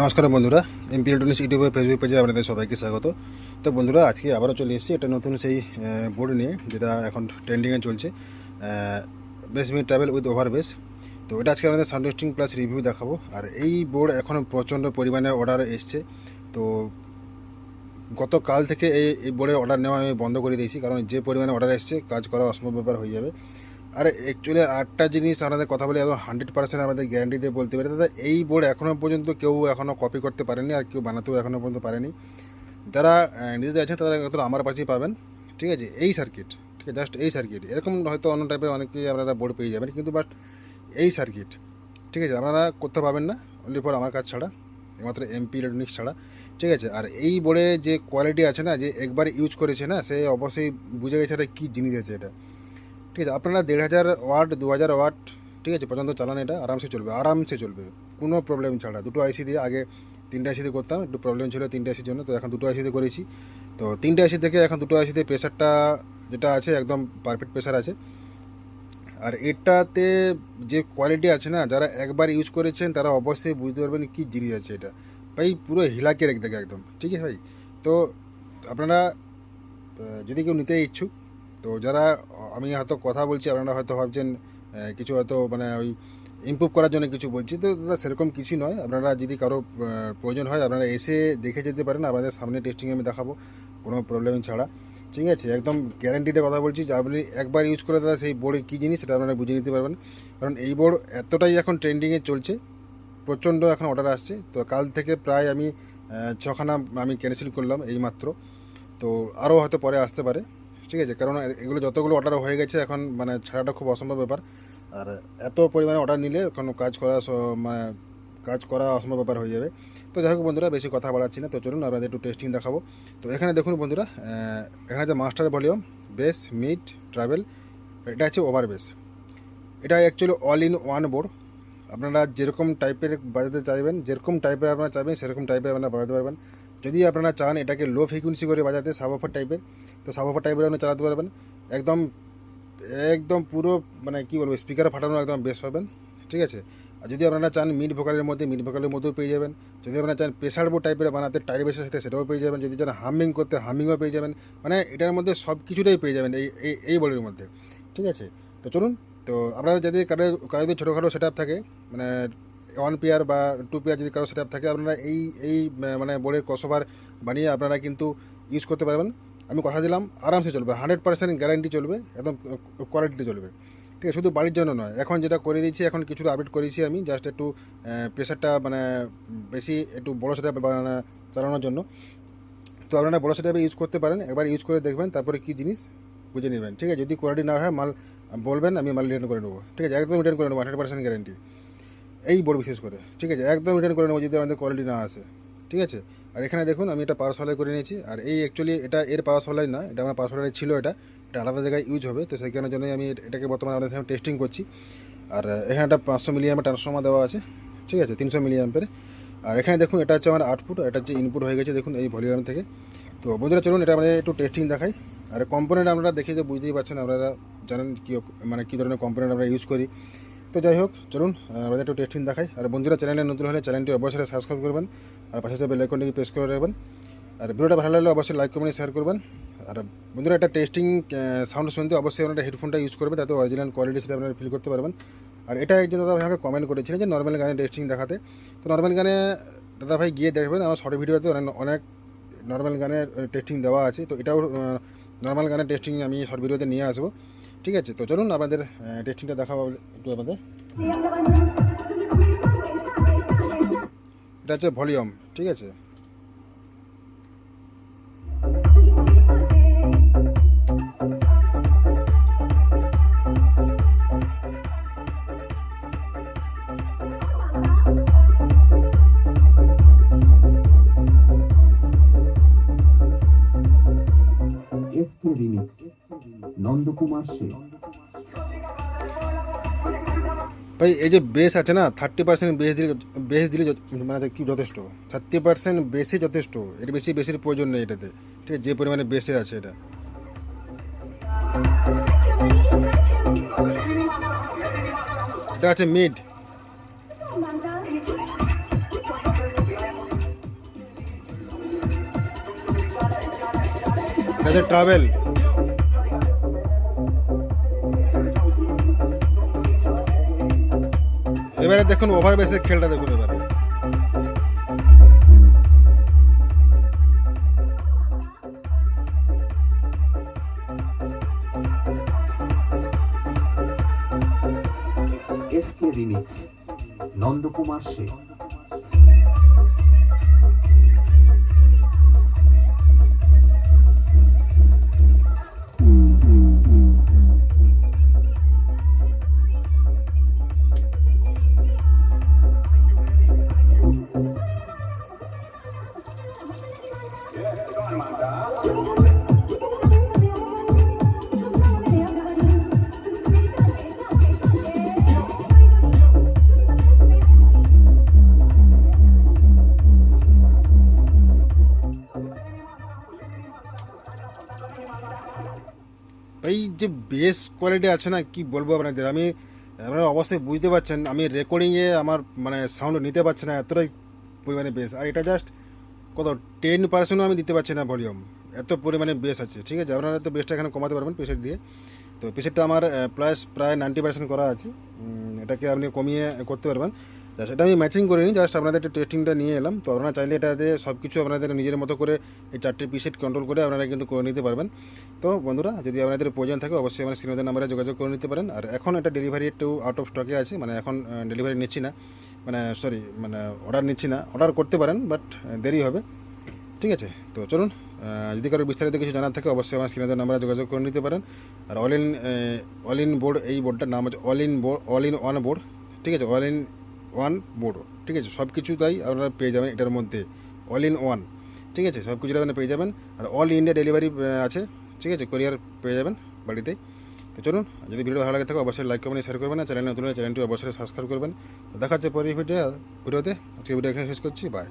নমস্কার বন্ধুরা MP electronics ইউটিউবে ফেসবুক পেজে আপনাদের সবাইকে স্বাগত। তো বন্ধুরা, আজকে আবারও চলে এসেছি একটা নতুন সেই বোর্ড নিয়ে, যেটা এখন ট্রেন্ডিংয়ে চলছে। Bass mid treble with over bass তো এটা আজকে আমাদের সাউন্ড টেস্টিং প্লাস রিভিউ দেখাবো। আর এই বোর্ড এখন প্রচণ্ড পরিমাণে অর্ডার এসছে। তো গতকাল থেকে এই বোর্ডের অর্ডার নেওয়া আমি বন্ধ করে দিয়েছি, কারণ যে পরিমাণে অর্ডার এসছে, কাজ করা অসম্ভব ব্যাপার হয়ে যাবে। আর অ্যাকচুয়ালি আটটা জিনিস আপনাদের কথা বলে, একদম হান্ড্রেড পার্সেন্ট আমাদের গ্যারান্টি দিয়ে বলতে পারি। দাদা এই বোর্ড এখনও পর্যন্ত কেউ এখনও কপি করতে পারেনি আর কেউ বানাতেও এখনও পর্যন্ত পারেনি। যারা নিজেদের আছে তারা আমার পাশেই পাবেন। ঠিক আছে? এই সার্কিট ঠিক আছে? জাস্ট এই সার্কিট এরকম হয়তো অন্য টাইপের অনেকেই আপনারা বোর্ড পেয়ে যাবেন, কিন্তু বাট এই সার্কিট ঠিক আছে? আপনারা করতে পাবেন না অনলি ফর আমার কাজ ছাড়া, একমাত্র এমপি ইলেকট্রনিক্স ছাড়া। ঠিক আছে? আর এই বোর্ডের যে কোয়ালিটি আছে না, যে একবার ইউজ করেছে না, সে অবশ্যই বুঝে গেছে এটা কী জিনিস আছে এটা। ঠিক আছে, আপনারা দেড় হাজার ওয়াট, দু হাজার ওয়াট, ঠিক আছে, পর্যন্ত চালান এটা, আরামসে চলবে আরামসে চলবে, কোনো প্রবলেম ছাড়া। দুটো আইসি দিয়ে আগে তিনটে আইসি দিয়ে করতাম, একটু প্রবলেম ছিল তিনটে আইসির জন্য, তো এখন দুটো আইসি দিয়ে করেছি। তো তিনটে আইসি থেকে এখন দুটো আইসিতে প্রেশারটা যেটা আছে, একদম পারফেক্ট প্রেশার আছে। আর এটাতে যে কোয়ালিটি আছে না, যারা একবার ইউজ করেছেন, তারা অবশ্যই বুঝতে পারবেন কী জিনিস আছে এটা। ভাই, পুরো হিলাকে রেখে দেখে একদম, ঠিক আছে ভাই? তো আপনারা যদি কেউ নিতে ইচ্ছুক তো যারা, আমি হয়তো কথা বলছি, আপনারা হয়তো ভাবছেন কিছু হয়তো মানে ওই ইমপ্রুভ করার জন্য কিছু বলছি। তো দাদা, সেরকম কিছু নয়। আপনারা যদি কারও প্রয়োজন হয়, আপনারা এসে দেখে যেতে পারেন। আপনাদের সামনে টেস্টিং আমি দেখাবো। কোনো প্রবলেম ছাড়া। ঠিক আছে? একদম গ্যারান্টিতে কথা বলছি যে, আপনি একবার ইউজ করে দাদা সেই বোর্ডে কী জিনিস, সেটা আপনারা বুঝে নিতে পারবেন। কারণ এই বোর্ড এতটাই এখন ট্রেন্ডিংয়ে চলছে, প্রচণ্ড এখন অর্ডার আসছে। তো কাল থেকে প্রায় আমি ছখানা আমি ক্যান্সেল করলাম এই মাত্র তো আরও হয়তো পরে আসতে পারে। ঠিক আছে, কারণ এগুলো যতগুলো অর্ডার হয়ে গেছে এখন মানে ছাড়াটা খুব অসম্ভব ব্যাপার। আর এত পরিমাণে অর্ডার নিলে এখন কাজ করা মানে কাজ করা অসম্ভব ব্যাপার হয়ে যাবে। তো যাই হোক বন্ধুরা, বেশি কথা বাড়াচ্ছি না, তো চলুন আপনাদের একটু টেস্টিং দেখাবো। তো এখানে দেখুন বন্ধুরা এখানে যে master volume bass mid treble এটা হচ্ছে ওভার বেস এটা actually all in one board আপনারা যেরকম টাইপের বাজাতে চাইবেন, যেরকম টাইপের আপনারা চাইবেন, সেরকম টাইপের আপনারা বাজাতে পারবেন। যদি আপনারা চান এটাকে লো ফ্রিকুয়েন্সি করে বাজাতে সাবফার টাইপের তো সাবফার টাইপের আপনি চালাতে পারবেন। একদম একদম পুরো মানে কী বলব স্পিকার ফাটানো একদম বেশ পাবেন, ঠিক আছে? আর যদি আপনারা চান মিড ভোকালের মধ্যে মিড ভোকালের মধ্যেও পেয়ে যাবেন। যদি আপনারা চান প্রেসার বোর্ড টাইপের বানাতে টাইর বেসের সাথে সেটাও পেয়ে যাবেন। যদি চান হামিং করতে হামিংও পেয়ে যাবেন। মানে এটার মধ্যে সব কিছুটাই পেয়ে যাবেন এই এই এই বোর্ডের মধ্যে, ঠিক আছে? তো চলুন, তো আপনারা যদি কারও কারও যদি ছোটোখাটো সেট থাকে মানে ওয়ান পেয়ার বা টু পেয়ার যদি কারও সেট থাকে, আপনারা এই এই মানে বোর্ডের কসোভার বানিয়ে আপনারা কিন্তু ইউজ করতে পারবেন। আমি কথা দিলাম, আরামসে চলবে হান্ড্রেড পার্সেন্ট গ্যারান্টি চলবে, একদম কোয়ালিটিতে চলবে। ঠিক আছে, শুধু বাড়ির জন্য নয়, এখন যেটা করে দিচ্ছি এখন কিছুটা আপডেট করেছি আমি জাস্ট একটু প্রেশারটা মানে বেশি একটু বড়ো সেটা চালানোর জন্য। তো আপনারা বড়ো সেটা ইউজ করতে পারেন, একবার ইউজ করে দেখবেন, তারপরে কী জিনিস বুঝে নেবেন। ঠিক আছে, যদি কোয়ালিটি না হয়, মাল বলবেন, আমি মাল রিটার্ন করে নেব। ঠিক আছে, একদম রিটার্ন করে নেব হান্ড্রেড পার্সেন্ট গ্যারান্টি এই বোর্ড বিশেষ করে, ঠিক আছে? একদম রিটার্ন করে নেব যদি আমাদের কোয়ালিটি না আসে, ঠিক আছে? আর এখানে দেখুন, আমি এটা পাওয়ার সাপ্লাই করে নিয়েছি। আর এই অ্যাকচুয়ালি এটা এর পাওয়ার সাপ্লাই না, এটা আমার পাওয়ার সাপ্লাই ছিল এটা। এটা আলাদা জায়গায় ইউজ হবে, তো কারণের জন্যই আমি এটাকে বর্তমানে আমাদের এখানে টেস্টিং করছি। আর এখানে একটা পাঁচশো মিলিয়ামের ট্রান্সফর্মার দেওয়া আছে, ঠিক আছে? তিনশো মিলিয়ামের আর এখানে দেখুন, এটা হচ্ছে আমার আউটপুট এটা হচ্ছে ইনপুট হয়ে গেছে দেখুন এই ভলিউম থেকে। তো বন্ধুরা, চলুন, এটা আমাদের একটু টেস্টিং দেখাই। আর কম্পোনেন্ট আপনারা দেখে যে বুঝতেই পারছেন, আপনারা জানেন কী মানে কী ধরনের কম্পোনেন্ট আমরা ইউজ করি। তো যাই হোক, চলুন আমাদের একটু টেস্টিং দেখাই। আর বন্ধুরা চ্যানেলে নতুন হলে চ্যানেলটি অবশ্যই সাবস্ক্রাইব করবেন, আর পাশে যে বেল আইকনটিকে প্রেস করে রাখবেন। আর ভিডিওটা ভালো লাগলে অবশ্যই লাইক কমেন্ট শেয়ার করবেন। আর বন্ধুরা, একটা টেস্টিং সাউন্ড শুনতে অবশ্যই আপনারা হেডফোনটা ইউজ করবেন, তাতে অরিজিনাল কোয়ালিটি সেটা আপনারা ফিল করতে পারবেন। আর এটা একজন দাদা আমাকে কমেন্ট করেছিলেন যে নর্মাল গানে টেস্টিং দেখাতে। তো নর্মাল গানে দাদা ভাই গিয়ে দেখবেন, আমার শর্ট ভিডিওতে অনেক অনেক নর্মাল গানের টেস্টিং দেওয়া আছে। তো এটাও নর্মাল গানের টেস্টিং আমি শর্ট ভিডিওতে নিয়ে আসব। ঠিক আছে তো চলুন আপনাদের টেস্টিংটা দেখাবো একটু আমাদের এটা হচ্ছে ভলিউম ঠিক আছে? সেন ভাই, এই যে বেস আছে না থার্টি পার্সেন্ট বেস দিলে বেস দিলে মানে কি যথেষ্ট? থার্টি পার্সেন্ট বেশি যথেষ্ট, এর বেশি বেশির প্রয়োজন নেই এটাতে। ঠিক আছে, যে পরিমাণে বেসে আছে এটা। এটা আছে মিড এটা ট্রাভেল এবারে দেখুন ওভার বেসের খেলটা দেখুন এবারে। নন্দকুমার সে যে বেস কোয়ালিটি আছে না, কি বলব আপনাদের? আমি, আপনারা অবশ্যই বুঝতে পারছেন, আমি রেকর্ডিংয়ে আমার মানে সাউন্ড নিতে পারছি না, এতটাই পরিমাণে বেস আর এটা জাস্ট কত টেন পার্সেন্টও আমি দিতে পারছি না ভলিউম এত পরিমাণে বেস আছে, ঠিক আছে? আপনারা তো বেসটা এখানে কমাতে পারবেন প্রেসার দিয়ে। তো প্রেসারটা আমার প্লাস প্রায় নাইনটি পার্সেন্ট করা আছে। এটাকে আপনি কমিয়ে করতে পারবেন। জাস্ট এটা আমি ম্যাচিং করিনি জাস্ট আপনাদের একটা টেস্টিংটা নিয়ে এলাম। তো আপনারা চাইলে এটাতে সব কিছু আপনাদের নিজের মতো করে এই চারটে পিসেট কন্ট্রোল করে আপনারা কিন্তু করে নিতে পারবেন। তো বন্ধুরা, যদি আপনাদের প্রয়োজন থাকে, অবশ্যই আমার সিনেমাদের নাম্বারে যোগাযোগ করে নিতে পারেন। আর এখন এটা ডেলিভারি একটু আউট অফ স্টকে আছে মানে এখন ডেলিভারি নিচ্ছি না। মানে সরি মানে অর্ডার নিচ্ছি না। অর্ডার করতে পারেন বাট দেরি হবে। ঠিক আছে? তো চলুন যদি কারও বিস্তারিত কিছু জানার থাকে, অবশ্যই আমার স্ক্রিনের নাম্বারে যোগাযোগ করে নিতে পারেন। আর all in all in board এই বোর্ডটার নাম হচ্ছে all in board all in one board ঠিক আছে? অল ইন ওয়ান বোর্ড ঠিক আছে? সব কিছু তাই আপনারা পেয়ে যাবেন এটার মধ্যে অল ইন ওয়ান ঠিক আছে? সব কিছুটা পেয়ে যাবেন, আর অল ইন্ডিয়া ডেলিভারি আছে, ঠিক আছে? কোরিয়ার পেয়ে যাবেন বাড়িতে। তো চলুন যদি ভিডিও ভালো লাগে থাকে, অবশ্যই লাইক কমেন্ট শেয়ার করবেন চ্যানেল নতুন চ্যানেলটি অবশ্যই সাবস্ক্রাইব করবেন। দেখা হচ্ছে পরের ভিডিও ভিডিওতে। আজকে ভিডিও এখানে শেষ করছি বাই